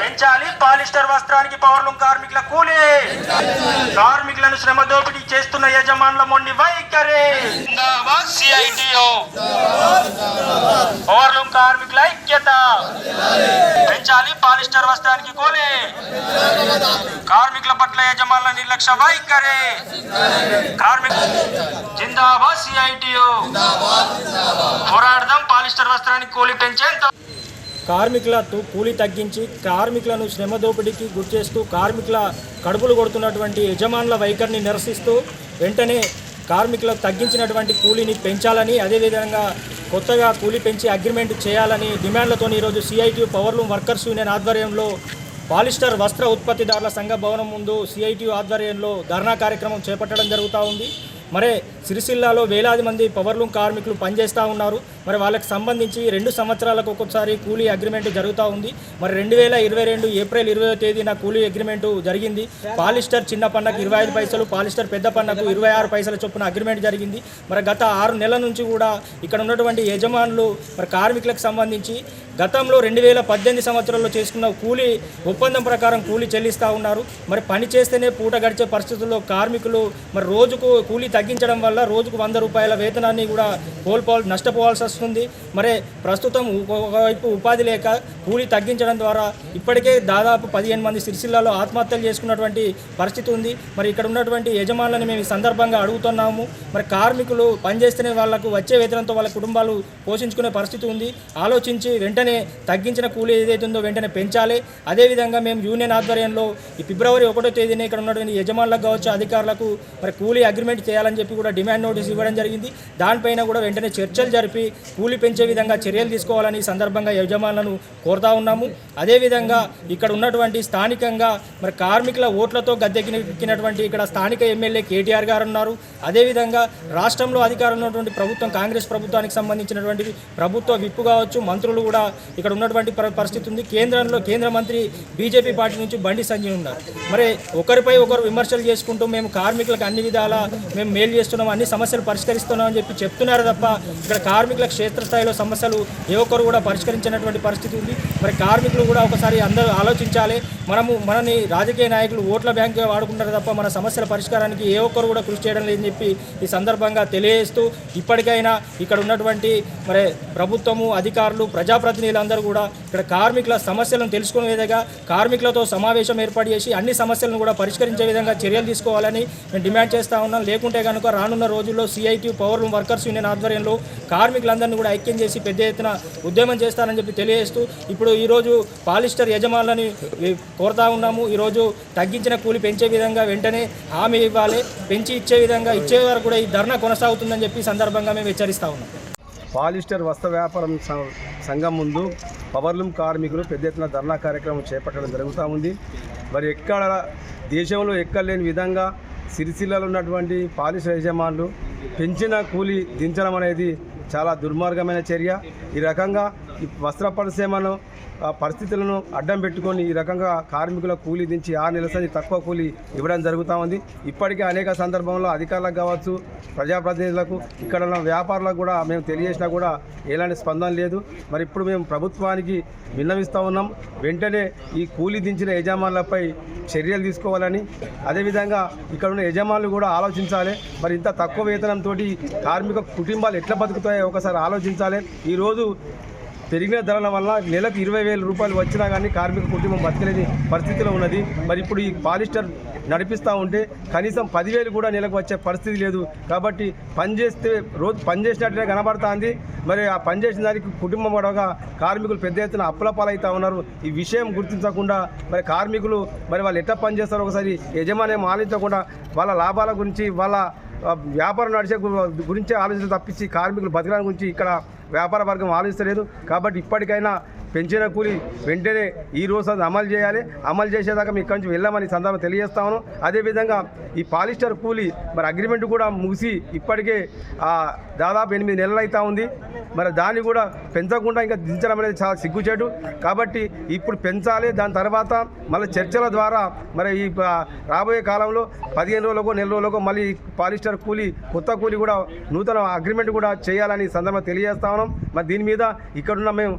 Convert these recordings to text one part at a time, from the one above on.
పెంచాలి. Polyester వస్త్రానికి powerloom కార్మికుల కూలీ. కార్మికులను శ్రమ దోపిడీ చేస్తున్న యజమానుల మొండి వైఖరి. పవర్లూమ్ కార్మికుల ఐక్యత. పెంచాలి. పాలిస్టర్ వస్త్రానికి కూలీ. కార్మికుల పట్ల యజమానుల నిర్లక్ష్య వైఖరి. కార్మిక జిందాబాద్ సిఐటియు. పోరాడదాం. పాలిస్టర్ వస్త్రానికి కూలి పెంచేంత కార్మికుల కూలీ తగ్గించి కార్మికులను శ్రమ దోపిడీకి గురిచేస్తూ కార్మికుల కడుపులు కొడుతున్నటువంటి యజమానుల వైఖరిని నిరసిస్తూ వెంటనే కార్మికులకు తగ్గించినటువంటి కూలీని పెంచాలని అదేవిధంగా కొత్తగా కూలీ పెంచి అగ్రిమెంట్ చేయాలని డిమాండ్లతో ఈరోజు సిఐటియు పవర్లూమ్ వర్కర్స్ యూనియన్ ఆధ్వర్యంలో పాలిస్టర్ వస్త్ర ఉత్పత్తిదారుల సంఘ భవనం ముందు సిఐటియు ఆధ్వర్యంలో ధర్నా కార్యక్రమం చేపట్టడం జరుగుతూ ఉంది. మరే సిరిసిల్లాలో వేలాది మంది పవర్లూమ్ కార్మికులు పనిచేస్తూ ఉన్నారు. మరి వాళ్ళకి సంబంధించి రెండు సంవత్సరాలకు ఒక్కొక్కసారి కూలీ అగ్రిమెంట్ జరుగుతూ ఉంది. మరి రెండు వేల ఇరవై రెండు ఏప్రిల్ ఇరవై తేదీన కూలీ అగ్రిమెంట్ జరిగింది. పాలిస్టర్ చిన్న పన్నకు ఇరవై ఐదు పైసలు పాలిస్టర్ పెద్ద పన్నకు ఇరవై ఆరు పైసల చొప్పున అగ్రిమెంట్ జరిగింది. మరి గత ఆరు నెలల నుంచి కూడా ఇక్కడ ఉన్నటువంటి యజమానులు మరి కార్మికులకు సంబంధించి గతంలో రెండు వేల పద్దెనిమిది సంవత్సరంలో చేసుకున్న కూలీ ఒప్పందం ప్రకారం కూలీ చెల్లిస్తూ ఉన్నారు. మరి పని చేస్తేనే పూట గడిచే పరిస్థితుల్లో కార్మికులు మరి రోజుకు కూలీ తగ్గించడం వల్ల రోజుకు వంద రూపాయల వేతనాన్ని కూడా కోల్పోవాలి నష్టపోవాల్సి వస్తుంది. మరి ప్రస్తుతం ఒక- ఒకవైపు ఉపాధి లేక కూలి తగ్గించడం ద్వారా ఇప్పటికే దాదాపు పదిహేను మంది సిరిసిల్లాలో ఆత్మహత్యలు చేసుకున్నటువంటి పరిస్థితి ఉంది. మరి ఇక్కడ ఉన్నటువంటి యజమానులను మేము ఈ సందర్భంగా అడుగుతున్నాము. మరి కార్మికులు పనిచేస్తేనే వాళ్ళకు వచ్చే వేతనంతో వాళ్ళ కుటుంబాలు పోషించుకునే పరిస్థితి ఉంది. ఆలోచించి వెంటనే తగ్గించిన కూలీ ఏదైతే ఉందో వెంటనే పెంచాలి. అదేవిధంగా మేము యూనియన్ ఆధ్వర్యంలో ఈ ఫిబ్రవరి ఒకటో తేదీని ఇక్కడ ఉన్నటువంటి యజమానులకు కావచ్చు అధికారులకు మరి కూలీ అగ్రిమెంట్ చేయాలని చెప్పి కూడా డిమాండ్ నోటీస్ ఇవ్వడం జరిగింది. దానిపైన కూడా వెంటనే చర్చలు జరిపి కూలి పెంచే విధంగా చర్యలు తీసుకోవాలని ఈ సందర్భంగా యజమానులను కోరుతా ఉన్నాము. అదేవిధంగా ఇక్కడ ఉన్నటువంటి స్థానికంగా మరి కార్మికుల ఓట్లతో గద్దెక్కినటువంటి ఇక్కడ స్థానిక ఎమ్మెల్యే కేటీఆర్ గారు ఉన్నారు. అదేవిధంగా రాష్ట్రంలో అధికారంలో ఉన్నటువంటి ప్రభుత్వం కాంగ్రెస్ ప్రభుత్వానికి సంబంధించినటువంటి ప్రభుత్వ విప్పు కావచ్చు మంత్రులు కూడా ఇక్కడ ఉన్నటువంటి పరి- పరిస్థితి ఉంది. కేంద్రంలో కేంద్ర మంత్రి బీజేపీ పార్టీ నుంచి బండి సంజయ్ ఉన్నారు. మరి ఒకరిపై ఒకరు విమర్శలు చేసుకుంటూ మేము కార్మికులకు అన్ని విధాల మేము మేలు చేస్తున్నాం అన్ని సమస్యలు పరిష్కరిస్తున్నాం అని చెప్పి చెప్తున్నారు తప్ప ఇక్కడ కార్మికుల క్షేత్రస్థాయిలో సమస్యలు ఏ ఒక్కరు కూడా పరిష్కరించినటువంటి పరిస్థితి ఉంది. మరి కార్మికులు కూడా ఒకసారి అందరూ ఆలోచించాలి. మనము మనని రాజకీయ నాయకులు ఓట్ల బ్యాంకుగా వాడుకుంటారు తప్ప మన సమస్యల పరిష్కారానికి ఏ ఒక్కరు కూడా కృషి చేయడం లేదని చెప్పి ఈ సందర్భంగా తెలియజేస్తూ ఇప్పటికైనా ఇక్కడ ఉన్నటువంటి మరి ప్రభుత్వము అధికారులు ప్రజాప్రతినిధులందరూ కూడా ఇక్కడ కార్మికుల సమస్యలను తెలుసుకునే విధంగా కార్మికులతో సమావేశం ఏర్పాటు చేసి అన్ని సమస్యలను కూడా పరిష్కరించే విధంగా చర్యలు తీసుకోవాలని మేము డిమాండ్ చేస్తా ఉన్నాం. లేకుంటే కనుక రానున్న రోజుల్లో CITU powerloom workers union ఆధ్వర్యంలో కార్మికులందరినీ కూడా ఐక్యం చేసి పెద్ద ఎత్తున ఉద్యమం చేస్తారని చెప్పి తెలియజేస్తూ ఇప్పుడు ఈరోజు పాలిస్టర్ యజమానులని కోరుతా ఉన్నాము. ఈరోజు తగ్గించిన కూలి పెంచే విధంగా వెంటనే హామీ ఇవ్వాలి. పెంచి ఇచ్చే విధంగా ఇచ్చే వరకు కూడా ఈ ధర్నా కొనసాగుతుందని చెప్పి సందర్భంగా మేము హెచ్చరిస్తా ఉన్నాం. పాలిస్టర్ వస్త్ర వ్యాపారం సం- సంఘం ముందు పవర్లూమ్ కార్మికులు పెద్ద ఎత్తున ధర్నా కార్యక్రమం చేపట్టడం జరుగుతూ ఉంది. మరి ఎక్కడ దేశంలో ఎక్కలేని విధంగా సిరిసిల్లలో ఉన్నటువంటి పాలిస్టర్ యజమానులు పెంచిన కూలి దించడం అనేది చాలా దుర్మార్గమైన చర్య. ఈ రకంగా వస్త్ర పరిశ్రమను ఆ పరిస్థితులను అడ్డం పెట్టుకొని ఈ రకంగా కార్మికుల కూలీ దించి ఆరు నెలల తక్కువ కూలీ ఇవ్వడం జరుగుతూ ఉంది. ఇప్పటికే అనేక సందర్భంలో అధికారులకు కావచ్చు ప్రజాప్రతినిధులకు ఇక్కడ ఉన్న వ్యాపారులకు కూడా మేము తెలియజేసినా కూడా ఎలాంటి స్పందన లేదు. మరి ఇప్పుడు మేము ప్రభుత్వానికి విన్నవిస్తూ ఉన్నాం. వెంటనే ఈ కూలీ దించిన యజమానులపై చర్యలు తీసుకోవాలని. అదేవిధంగా ఇక్కడ ఉన్న యజమానులు కూడా ఆలోచించాలి. మరి ఇంత తక్కువ వేతనంతో కార్మిక కుటుంబాలు ఎట్లా బతుకుతాయో ఒకసారి ఆలోచించాలి. ఈరోజు పెరిగిన ధరల వల్ల నెలకు ఇరవై వేల రూపాయలు వచ్చినా కానీ కార్మిక కుటుంబం బతకలేని పరిస్థితిలో ఉన్నది. మరి ఇప్పుడు ఈ పాలిస్టర్ నడిపిస్తూ ఉంటే కనీసం పదివేలు కూడా నెలకు వచ్చే పరిస్థితి లేదు. కాబట్టి పని చేస్తే రోజు పనిచేసినట్లే కనబడుతుంది. మరి ఆ పని చేసిన దానికి కుటుంబం పడగా కార్మికులు పెద్ద ఎత్తున అప్పుల ఉన్నారు. ఈ విషయం గుర్తించకుండా మరి కార్మికులు మరి వాళ్ళు ఎట్లా పనిచేస్తారో ఒకసారి యజమాని ఆలోచించకుండా వాళ్ళ లాభాల గురించి వాళ్ళ వ్యాపారం నడిచే గురించే ఆలోచన తప్పించి కార్మికులు బతకడానికి గురించి ఇక్కడ వ్యాపార వర్గం ఆలోచిస్తలేదు. కాబట్టి ఇప్పటికైనా పెంచిన కూలి వెంటనే ఈ రోజు అది అమలు చేయాలి. అమలు చేసేదాకా మీ ఇక్కడి నుంచి వెళ్ళామని సందర్భం తెలియజేస్తాను అదేవిధంగా ఈ పాలిస్టర్ కూలి మరి అగ్రిమెంట్ కూడా ముగిసి ఇప్పటికే దాదాపు ఎనిమిది నెలలు అవుతా ఉంది. మరి దాన్ని కూడా పెంచకుండా ఇంకా దించడం అనేది చాలా సిగ్గుచేటు. కాబట్టి ఇప్పుడు పెంచాలి. దాని తర్వాత మళ్ళీ చర్చల ద్వారా మరి ఈ రాబోయే కాలంలో పదిహేను రోజులకో నెల రోజులకో మళ్ళీ పాలిస్టర్ కూలి కొత్త కూలి కూడా నూతన అగ్రిమెంట్ కూడా చేయాలని సందర్భం సందర్భంగా తెలియజేస్తా ఉన్నాం. మరి దీని మీద ఇక్కడున్న మేము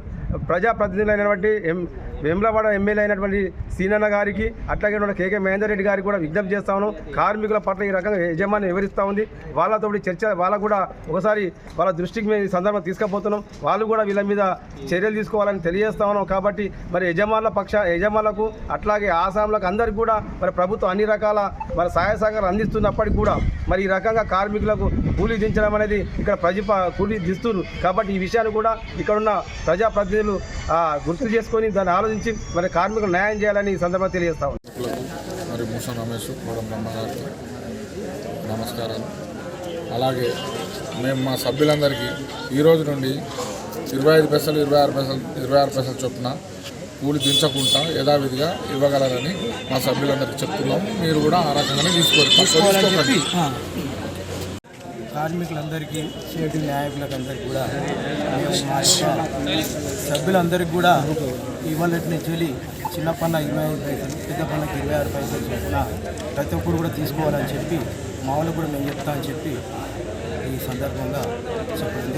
ప్రజాప్రతినిధులైనటువంటి ఎం వేములవాడ ఎమ్మెల్యే అయినటువంటి సీనన్న గారికి అట్లాగే ఉన్న కేకే మహేందర్ రెడ్డి గారికి కూడా విజ్ఞప్తి చేస్తా కార్మికుల పట్ల ఈ రకంగా యజమాని వివరిస్తూ ఉంది. వాళ్ళతో చర్చ వాళ్ళకు కూడా ఒకసారి వాళ్ళ దృష్టికి మేము ఈ సందర్భం తీసుకుపోతున్నాం. వాళ్ళు కూడా వీళ్ళ మీద చర్యలు తీసుకోవాలని తెలియజేస్తా ఉన్నాం. కాబట్టి మరి యజమానుల పక్ష యజమానులకు అట్లాగే ఆసాములకు అందరికీ కూడా మరి ప్రభుత్వం అన్ని రకాల మరి సహాయ సహకారాలు అందిస్తున్నప్పటికీ కూడా మరి ఈ రకంగా కార్మికులకు కూలీ దించడం అనేది ఇక్కడ ప్రజ కూలీ దిస్తున్నారు. కాబట్టి ఈ విషయాన్ని కూడా ఇక్కడున్న ప్రజాప్రతినిధులు గుర్తు చేసుకొని దాన్ని ఆలోచించి మరి కార్మికులు న్యాయం చేయాలని ఈ సందర్భంగా తెలియజేస్తా మరి మూస రమేష్ నమస్కారాలు. అలాగే మేము మా సభ్యులందరికీ ఈ రోజు నుండి ఇరవై ఐదు పైసలు ఇరవై ఆరు పైసలు ఇరవై ఆరు పైసలు చొప్పున కూలి దించకుండా యథావిధిగా ఇవ్వగలరని మా సభ్యులందరికీ చెప్తున్నాం. మీరు కూడా ఆ రకంగానే తీసుకోకండి. కార్మికులందరికీ చేతి నాయకులకు అందరికీ కూడా మేము మా యొక్క సభ్యులందరికీ కూడా ఇవాళ నుంచి వెళ్ళి చిన్న పన్న ఇరవై ఐదు పైసలు పెద్ద పన్నకి ఇరవై ఆరు పైసలు చొప్పున ప్రతి ఒక్కరు కూడా తీసుకోవాలని చెప్పి మా వాళ్ళకు కూడా మేము చెప్తా అని చెప్పి ఈ సందర్భంగా చెప్పడం